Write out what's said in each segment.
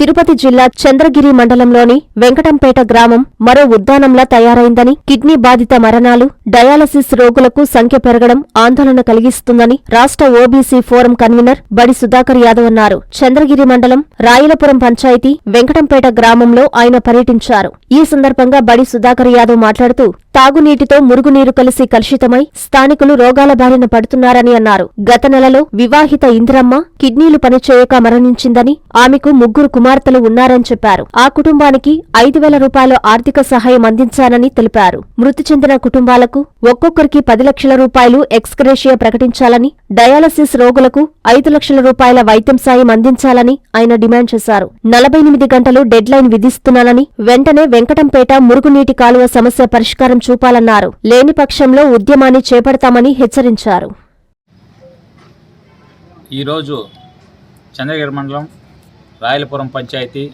తిరుపతి జిల్లా చంద్రగిరి మండలంలోని వెంకటంపేట గ్రామం మరో ఉద్దానంలా తయారైందని కిడ్నీ బాధిత మరణాలు డయాలసిస్ రోగులకు సంఖ్య పెరగడం ఆందోళన కలిగిస్తుందని రాష్ట్ర ఓబీసీ ఫోరం కన్వీనర్ బడి సుధాకర్ యాదవ్ అన్నారు. చంద్రగిరి మండలం రాయలపురం పంచాయతీ వెంకటంపేట గ్రామంలో ఆయన పర్యటించారు. ఈ సందర్భంగా బడి సుధాకర్ యాదవ్ మాట్లాడుతూ తాగునీటితో మురుగునీరు కలిసి కలుషితమై స్థానికులు రోగాల బారిన పడుతున్నారని అన్నారు. గత నెలలో వివాహిత ఇంద్రమ్మ కిడ్నీలు పనిచేయక మరణించిందని ఆమెకు ముగ్గురు కుమార్తెలు ఉన్నారని చెప్పారు. ఆ కుటుంబానికి ఐదు వేల రూపాయల ఆర్థిక సహాయం అందించానని తెలిపారు. మృతి చెందిన కుటుంబాలకు ఒక్కొక్కరికి పది లక్షల రూపాయలు ఎక్స్గ్రేషియా ప్రకటించాలని డయాలసిస్ రోగులకు ఐదు లక్షల రూపాయల వైద్యం సాయం అందించాలని ఆయన డిమాండ్ చేశారు. నలభై ఎనిమిది గంటలు డెడ్ లైన్ విధిస్తున్నానని వెంటనే వెంకటంపేట మురుగునీటి కాలువ సమస్య పరిష్కారం చూపాలన్నారు. లేని పక్షంలో ఉద్యమాన్ని చేపడతామని హెచ్చరించారు. ఈరోజు చంద్రగిరి మండలం రాయలపురం పంచాయతీ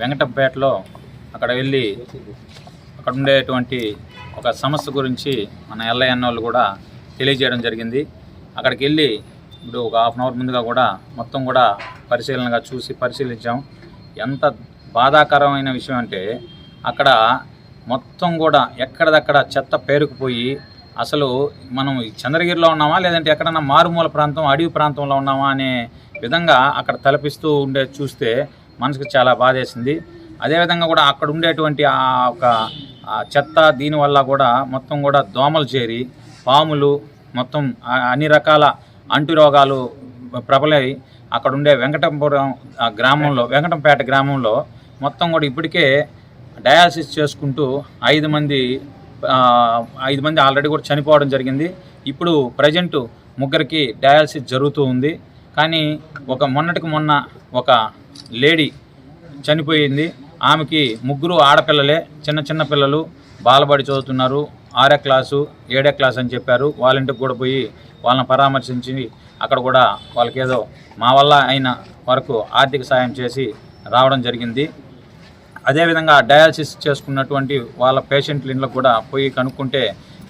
వెంకటపేటలో అక్కడ వెళ్ళి అక్కడ ఉండేటువంటి ఒక సమస్య గురించి మన ఎల్ఐఎన్ వాళ్ళు కూడా తెలియజేయడం జరిగింది. అక్కడికి వెళ్ళి ఇప్పుడు ఒక హాఫ్ అన్ అవర్ ముందుగా కూడా మొత్తం కూడా పరిశీలనగా చూసి పరిశీలించాం. ఎంత బాధాకరమైన విషయం అంటే అక్కడ మొత్తం కూడా ఎక్కడిదక్కడ చెత్త పేరుకుపోయి అసలు మనం చంద్రగిరిలో ఉన్నామా లేదంటే ఎక్కడన్నా మారుమూల ప్రాంతం అడవి ప్రాంతంలో ఉన్నామా అనే విధంగా అక్కడ తలపిస్తూ ఉండే చూస్తే మనసుకు చాలా బాధేసింది. అదేవిధంగా కూడా అక్కడ ఉండేటువంటి ఆ ఒక చెత్త దీనివల్ల కూడా మొత్తం కూడా దోమలు చేరి పాములు మొత్తం అన్ని రకాల అంటు రోగాలు ప్రబలై అక్కడ ఉండే వెంకటపురం గ్రామంలో వెంకటంపేట గ్రామంలో మొత్తం కూడా ఇప్పటికే డయాలసిస్ చేసుకుంటూ ఐదు మంది ఐదు మంది ఆల్రెడీ కూడా చనిపోవడం జరిగింది. ఇప్పుడు ప్రజెంటు ముగ్గురికి డయాలసిస్ జరుగుతూ ఉంది. కానీ ఒక మొన్నటికి మొన్న ఒక లేడీ చనిపోయింది. ఆమెకి ముగ్గురు ఆడపిల్లలే చిన్న చిన్న పిల్లలు బాలబడి చదువుతున్నారు. ఆరే క్లాసు ఏడే క్లాస్ అని చెప్పారు. వాళ్ళ ఇంటికి కూడా పోయి వాళ్ళని పరామర్శించి అక్కడ కూడా వాళ్ళకేదో మా వల్ల అయిన వరకు ఆర్థిక సాయం చేసి రావడం జరిగింది. అదేవిధంగా డయాలసిస్ చేసుకున్నటువంటి వాళ్ళ పేషెంట్ల ఇంట్లో కూడా పోయి కనుక్కుంటే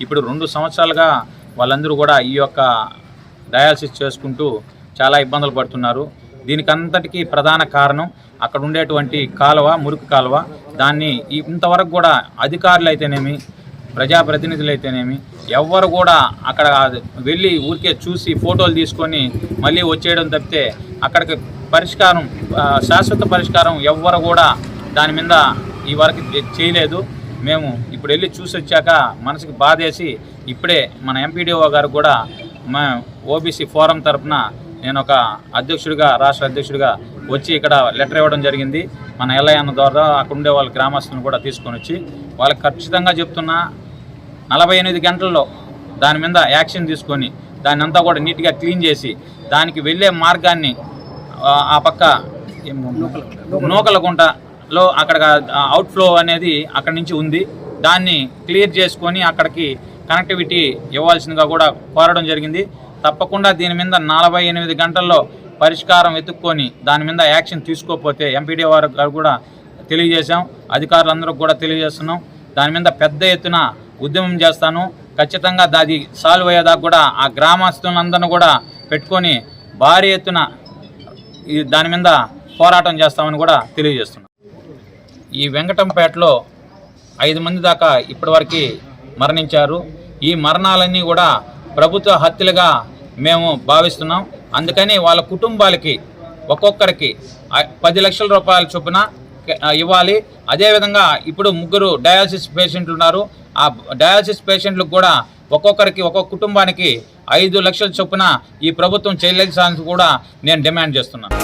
ఇప్పుడు రెండు సంవత్సరాలుగా వాళ్ళందరూ కూడా ఈ యొక్క డయాలసిస్ చేసుకుంటూ చాలా ఇబ్బందులు పడుతున్నారు. దీనికంతటికీ ప్రధాన కారణం అక్కడ ఉండేటువంటి కాలువ మురికి కాలువ. దాన్ని ఇంతవరకు కూడా అధికారులు అయితేనేమి ప్రజాప్రతినిధులు అయితేనేమి ఎవ్వరు కూడా అక్కడ వెళ్ళి ఊరికే చూసి ఫోటోలు తీసుకొని మళ్ళీ వచ్చేయడం తప్పితే అక్కడికి పరిష్కారం శాశ్వత పరిష్కారం ఎవ్వరు కూడా దాని మీద ఈ వరకు చేయలేదు. మేము ఇప్పుడు వెళ్ళి చూసి వచ్చాక మనసుకి బాధేసి ఇప్పుడే మన ఎంపీడీఓ గారు కూడా మా ఓబీసీ ఫోరం తరఫున నేను ఒక అధ్యక్షుడిగా రాష్ట్ర అధ్యక్షుడిగా వచ్చి ఇక్కడ లెటర్ ఇవ్వడం జరిగింది. మన ఎల్ఐఎన్ ద్వారా అక్కడ ఉండే వాళ్ళ గ్రామస్తులను కూడా తీసుకొని వచ్చి వాళ్ళకి ఖచ్చితంగా చెప్తున్నా నలభై ఎనిమిది గంటల్లో దాని మీద యాక్షన్ తీసుకొని దాన్ని అంతా కూడా నీట్గా క్లీన్ చేసి దానికి వెళ్ళే మార్గాన్ని ఆ, పక్క పక్క లో అక్కడ అవుట్ఫ్లో అనేది అక్కడి నుంచి ఉంది. దాన్ని క్లియర్ చేసుకొని అక్కడికి కనెక్టివిటీ ఇవ్వాల్సిందిగా కూడా కోరడం జరిగింది. తప్పకుండా దీని మీద నలభై ఎనిమిది గంటల్లో పరిష్కారం వెతుక్కొని దాని మీద యాక్షన్ తీసుకోకపోతే ఎంపీడీ వారు కూడా తెలియజేశాం. అధికారులందరూ కూడా తెలియజేస్తున్నాం. దాని మీద పెద్ద ఎత్తున ఉద్యమం చేస్తాను. ఖచ్చితంగా దాది సాల్వ్ అయ్యేదాకా కూడా ఆ గ్రామస్తులందరినీ కూడా పెట్టుకొని భారీ ఎత్తున దాని మీద పోరాటం చేస్తామని కూడా తెలియజేస్తున్నాం. ఈ వెంకటంపేటలో ఐదు మంది దాకా ఇప్పటివరకు మరణించారు. ఈ మరణాలన్నీ కూడా ప్రభుత్వ హత్యలుగా మేము భావిస్తున్నాం. అందుకని వాళ్ళ కుటుంబాలకి ఒక్కొక్కరికి పది లక్షల రూపాయల చొప్పున ఇవ్వాలి. అదేవిధంగా ఇప్పుడు ముగ్గురు డయాలసిస్ పేషెంట్లు ఉన్నారు. ఆ డయాలసిస్ పేషెంట్లకు కూడా ఒక్కొక్కరికి ఒక్కొక్క కుటుంబానికి ఐదు లక్షల చొప్పున ఈ ప్రభుత్వం చెల్లించాలని కూడా నేను డిమాండ్ చేస్తున్నాను.